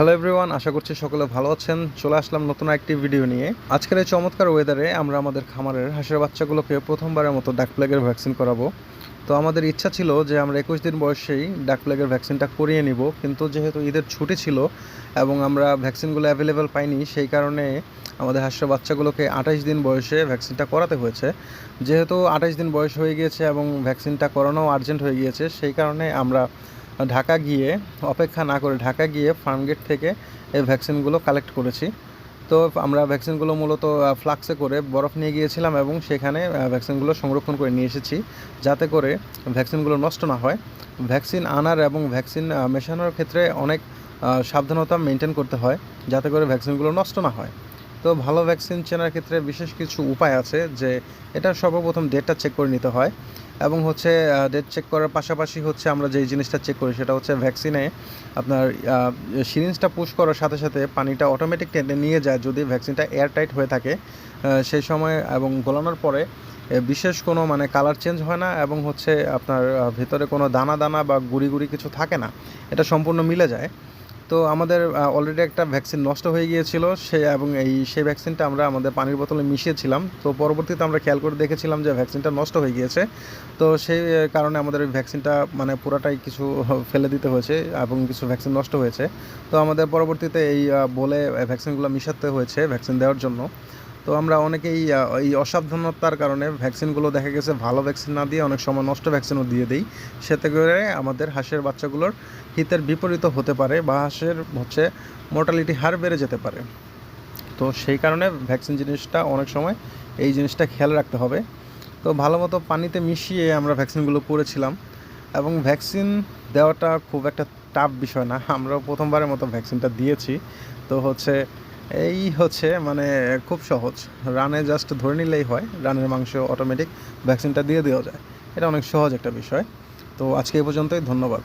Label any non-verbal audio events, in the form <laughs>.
Hello everyone আশা করছি সকলে ভালো আছেন। চলে আসলাম নতুন একটি ভিডিও নিয়ে। আজকের এই চমৎকার ওয়েদারে আমরা আমাদের খামারের হাঁসের বাচ্চাগুলোকে প্রথমবারের মতো ডাক প্লেগের ভ্যাকসিন করাবো। তো আমাদের ইচ্ছা ছিল যে আমরা একুশ দিন বয়সেই ডাক প্লেগের ভ্যাকসিনটা করিয়ে নিব। কিন্তু যেহেতু ঈদের ছুটি ছিল এবং আমরা ভ্যাকসিনগুলো অ্যাভেলেবেল পাইনি, সেই কারণে আমাদের হাঁসের বাচ্চাগুলোকে আঠাইশ দিন বয়সে ভ্যাকসিনটা করাতে হয়েছে। যেহেতু আঠাইশ দিন বয়স হয়ে গিয়েছে এবং ভ্যাকসিনটা করানো আর্জেন্ট হয়ে গিয়েছে, সেই কারণে আমরা ঢাকা গিয়ে, অপেক্ষা না করে ঢাকা গিয়ে ফার্মগেট থেকে এই ভ্যাকসিনগুলো কালেক্ট করেছি। তো আমরা ভ্যাকসিনগুলো মূলত ফ্লাক্সে করে বরফ নিয়ে গিয়েছিলাম এবং সেখানে ভ্যাকসিনগুলো সংরক্ষণ করে নিয়ে এসেছি যাতে করে ভ্যাকসিনগুলো নষ্ট না হয়। ভ্যাকসিন আনার এবং ভ্যাকসিন মেশানোর ক্ষেত্রে অনেক সাবধানতা মেনটেন করতে হয় যাতে করে ভ্যাকসিনগুলো নষ্ট না হয়। তো ভালো ভ্যাকসিন চেনার ক্ষেত্রে বিশেষ কিছু উপায় আছে যে, এটা সর্বপ্রথম ডেটটা চেক করে নিতে হয়। এবং হচ্ছে ডেট চেক করার পাশাপাশি হচ্ছে আমরা যেই জিনিসটা চেক করি সেটা হচ্ছে ভ্যাকসিনে আপনার সিরিঞ্জটা পুশ করার সাথে সাথে পানিটা অটোমেটিক টেনে নিয়ে যায় যদি ভ্যাকসিনটা এয়ার টাইট হয়ে থাকে সেই সময় এবং গলানোর পরে বিশেষ কোনো মানে কালার চেঞ্জ হয় না এবং হচ্ছে আপনার ভিতরে কোনো দানা দানা বা গুড়ি গুড়ি কিছু থাকে না, এটা সম্পূর্ণ মিলে যায়। তো আমাদের অলরেডি একটা ভ্যাকসিন নষ্ট হয়ে গিয়েছিল, সে এবং এই, সেই ভ্যাকসিনটা আমরা আমাদের পানির বোতলে মিশিয়েছিলাম। তো পরবর্তীতে আমরা খেয়াল করে দেখেছিলাম যে ভ্যাকসিনটা নষ্ট হয়ে গিয়েছে। তো সেই কারণে আমাদের ওই ভ্যাকসিনটা মানে পুরাটাই কিছু <laughs> ফেলে দিতে হয়েছে এবং কিছু ভ্যাকসিন নষ্ট হয়েছে। তো আমাদের পরবর্তীতে এই বলে ভ্যাকসিনগুলো মিশাতে হয়েছে ভ্যাকসিন দেওয়ার জন্য। তো আমরা অনেকেই এই অসাবধানতার কারণে ভ্যাকসিনগুলো দেখা গেছে ভালো ভ্যাকসিন না দিয়ে অনেক সময় নষ্ট ভ্যাকসিনও দিয়ে দিই। সেতে করে আমাদের হাঁসের বাচ্চাগুলোর হিতের বিপরীত হতে পারে বা হাঁসের হচ্ছে মোর্টালিটি হার বেড়ে যেতে পারে। তো সেই কারণে ভ্যাকসিন জিনিসটা অনেক সময় এই জিনিসটা খেয়াল রাখতে হবে। তো ভালো মতো পানিতে মিশিয়ে আমরা ভ্যাকসিনগুলো করেছিলাম এবং ভ্যাকসিন দেওয়াটা খুব একটা টাফ বিষয় না। আমরাও প্রথমবারের মতো ভ্যাকসিনটা দিয়েছি। তো হচ্ছে এই হচ্ছে মানে খুব সহজ। রানে জাস্ট ধরে নিলেই হয়, রানের মাংস অটোমেটিক ভ্যাকসিনটা দিয়ে দেওয়া যায়। এটা অনেক সহজ একটা বিষয়। তো আজকে এই পর্যন্তই, ধন্যবাদ।